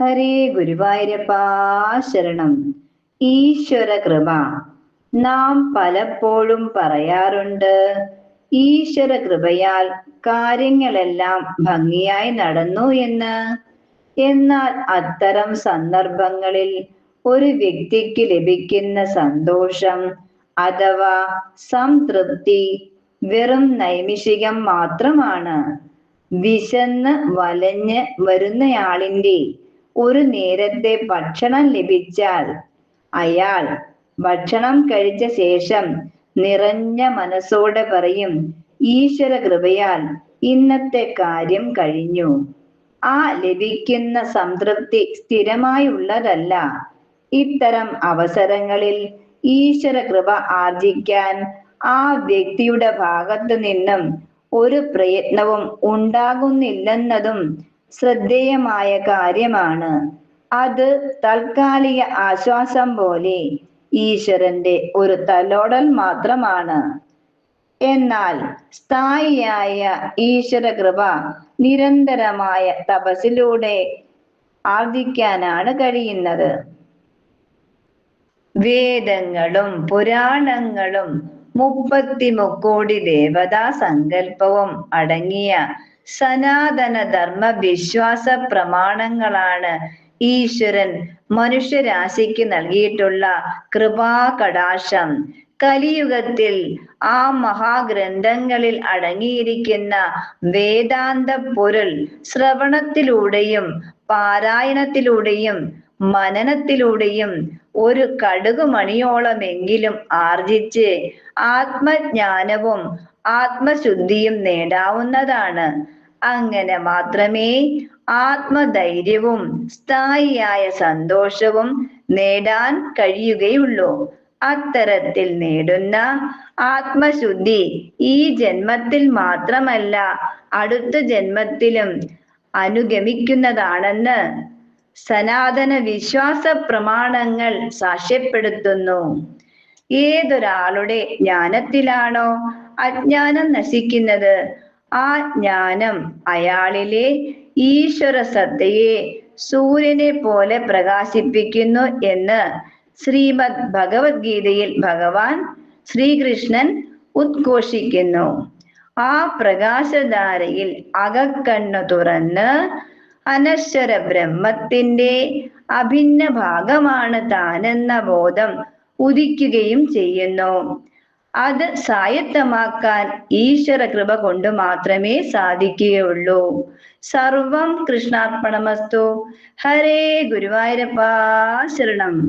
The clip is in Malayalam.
ഹരേ ഗുരുവായൂരപ്പാ ശരണം. ഈശ്വര കൃപ. നാം പലപ്പോഴും പറയാറുണ്ട് ഈശ്വര കൃപയാൽ കാര്യങ്ങളെല്ലാം ഭംഗിയായി നടന്നു എന്ന്. എന്നാൽ അത്തരം സന്ദർഭങ്ങളിൽ ഒരു വ്യക്തിക്ക് ലഭിക്കുന്ന സന്തോഷം അഥവാ സംതൃപ്തി വെറും നൈമിഷികം മാത്രമാണ്. വിശന്ന് വലഞ്ഞ് വരുന്നയാളിന്റെ ഒരു നേരത്തെ ഭക്ഷണം ലഭിച്ചാൽ അയാൾ ഭക്ഷണം കഴിച്ച ശേഷം നിറഞ്ഞ മനസ്സോടെ പറയും ഈശ്വര കൃപയാൽ ഇന്നത്തെ കാര്യം കഴിഞ്ഞു. ആ ലഭിക്കുന്ന സംതൃപ്തി സ്ഥിരമായുള്ളതല്ല. ഇത്തരം അവസരങ്ങളിൽ ഈശ്വര കൃപ ആർജിക്കാൻ ആ വ്യക്തിയുടെ ഭാഗത്തു നിന്നും ഒരു പ്രയത്നവും ഉണ്ടാകുന്നില്ലെന്നതും ശ്രദ്ധേയമായ കാര്യമാണ്. അത് താൽക്കാലിക ആശ്വാസം പോലെ ഈശ്വരന്റെ ഒരു തലോടൽ മാത്രമാണ്. എന്നാൽ സ്ഥായിയായ ഈശ്വര കൃപ നിരന്തരമായ തപസ്സിലൂടെ ആർജിക്കാനാണ് കഴിയുന്നത്. വേദങ്ങളും പുരാണങ്ങളും മുപ്പത്തി മുക്കോടി ദേവതാ സങ്കല്പവും അടങ്ങിയ സനാതന ധർമ്മ വിശ്വാസ പ്രമാണങ്ങളാണ് ഈശ്വരൻ മനുഷ്യരാശിക്ക് നൽകിയിട്ടുള്ള കൃപാകടാശം കലിയുഗത്തിൽ ആ മഹാഗ്രന്ഥങ്ങളിൽ അടങ്ങിയിരിക്കുന്ന വേദാന്ത പൊരുൾ ശ്രവണത്തിലൂടെയും പാരായണത്തിലൂടെയും മനനത്തിലൂടെയും ഒരു കടുകുമണിയോളമെങ്കിലും ആർജിച്ച് ആത്മജ്ഞാനവും ആത്മശുദ്ധിയും നേടാവുന്നതാണ്. അങ്ങനെ മാത്രമേ ആത്മധൈര്യവും സ്ഥായിയായ സന്തോഷവും നേടാൻ കഴിയുകയുള്ളൂ. അത്തരത്തിൽ നേടുന്ന ആത്മശുദ്ധി ഈ ജന്മത്തിൽ മാത്രമല്ല അടുത്ത ജന്മത്തിലും അനുഗമിക്കുന്നതാണെന്ന് സനാതന വിശ്വാസ പ്രമാണങ്ങൾ സാക്ഷ്യപ്പെടുത്തുന്നു. ഏതൊരാളുടെ ജ്ഞാനത്തിലാണോ അജ്ഞാനം നശിക്കുന്നത്? ആ ജ്ഞാനം അയാളിലെ ഈശ്വര ശ്രദ്ധയെ സൂര്യനെ പോലെ പ്രകാശിപ്പിക്കുന്നു എന്ന് ശ്രീമദ് ഭഗവത്ഗീതയിൽ ഭഗവാൻ ശ്രീകൃഷ്ണൻ ഉദ്ഘോഷിക്കുന്നു. ആ പ്രകാശധാരയിൽ അകക്കണ്ണു തുറന്ന് അനശ്വര ബ്രഹ്മത്തിന്റെ അഭിന്ന ഭാഗമാണ് താനെന്ന ബോധം ഉദിക്കുകയും ചെയ്യുന്നു. അത് സ്വായത്തമാക്കാൻ ഈശ്വര കൃപ കൊണ്ട് മാത്രമേ സാധിക്കുകയുള്ളൂ. സർവം കൃഷ്ണാർപ്പണമസ്തു. ഹരേ ഗുരുവായൂരപ്പാ. ശരണം.